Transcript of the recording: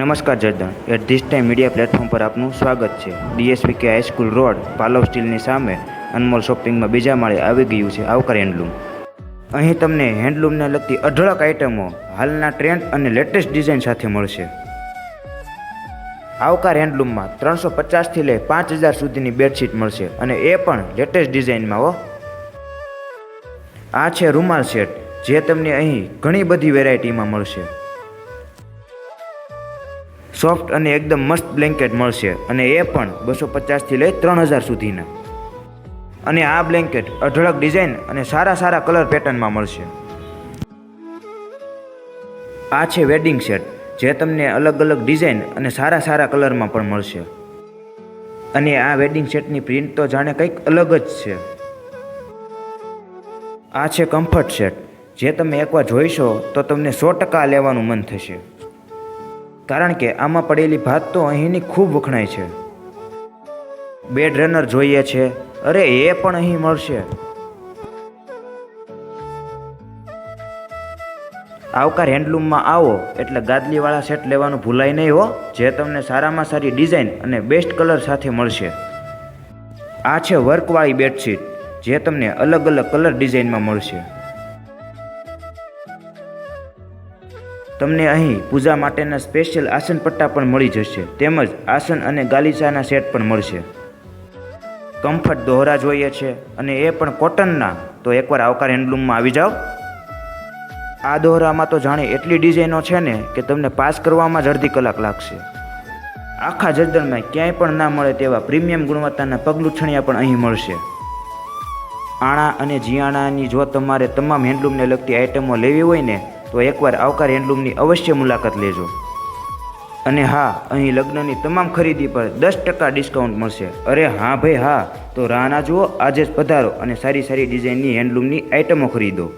નમસ્કાર જર્દન at this time media platform પર આપનું સ્વાગત છે. ડીએસપી કે હાઈસ્કૂલ રોડ, પાલવ સ્ટીલની સામે, અનમોલ શોપિંગમાં બીજા માળે આવી ગયું છે આવકાર હેન્ડલૂમ. અહીં તમને હેન્ડલૂમને લગતી અઢળક આઇટમો હાલના ટ્રેન્ડ અને લેટેસ્ટ ડિઝાઇન સાથે મળશે. આવકાર હેન્ડલૂમમાં ત્રણસો પચાસથી લઈ પાંચ હજાર સુધીની બેડશીટ મળશે અને એ પણ લેટેસ્ટ ડિઝાઇનમાં, હો. આ છે રૂમાલ સેટ, જે તમને અહીં ઘણી બધી વેરાયટીમાં મળશે. સોફ્ટ અને એકદમ મસ્ત બ્લેન્કેટ મળશે અને એ પણ બસો પચાસથી લઈ ત્રણ હજાર સુધીના. અને આ બ્લેન્કેટ અઢળક ડિઝાઇન અને સારા સારા કલર પેટર્નમાં મળશે. આ છે વેડિંગ સેટ, જે તમને અલગ અલગ ડિઝાઇન અને સારા સારા કલરમાં પણ મળશે. અને આ વેડિંગ સેટની પ્રિન્ટ તો જાણે કંઈક અલગ જ છે. આ છે કમ્ફર્ટ સેટ, જે તમે એકવાર જોઈશો તો તમને સો ટકા લેવાનું મન થશે. કારણ કે આમાં પડેલી ભાત તો અહીંની ખૂબ વખણાય છે. બેડ રનર જોઈએ છે. અરે, એ પણ અહીં મળશે. આવકાર હેન્ડલૂમમાં આવો, એટલે ગાદલીવાળા સેટ લેવાનું ભૂલાય નહીં હો. જે તમને સારામાં સારી ડિઝાઇન અને બેસ્ટ કલર સાથે મળશે. આ છે વર્કવાળી બેડશીટ, જે તમને અલગ અલગ કલર ડિઝાઇનમાં મળશે. તમને અહીં પૂજા માટેના સ્પેશિયલ આસન પટ્ટા પણ મળી જશે. તેમજ આસન અને ગાલીચાના સેટ પણ મળશે. કમ્ફર્ટ દોહરા જોઈએ છે અને એ પણ કોટનના. તો એકવાર આવકાર હેન્ડલૂમમાં આવી જાઓ. આ દોહરામાં તો જાણે એટલી ડિઝાઇનો છે ને કે તમને પાસ કરવામાં જ અડધી કલાક લાગશે. આખા જર્દનમાં ક્યાંય પણ ના મળે તેવા પ્રીમિયમ ગુણવત્તાના પગલુછણિયા પણ અહીં મળશે. આણા અને જીયાણાની જો તમારે તમામ હેન્ડલૂમને લગતી આઇટમો લેવી હોય ને તો એકવાર આવકાર હેન્ડલૂમની અવશ્ય મુલાકાત લેજો. અને હા, અહીં લગ્નની તમામ ખરીદી પર દસ ટકા ડિસ્કાઉન્ટ મળશે. અરે હા ભાઈ, હા. તો રાહ ના જુઓ, આજે જ પધારો અને સારી સારી ડિઝાઇનની હેન્ડલૂમની આઇટમો ખરીદો.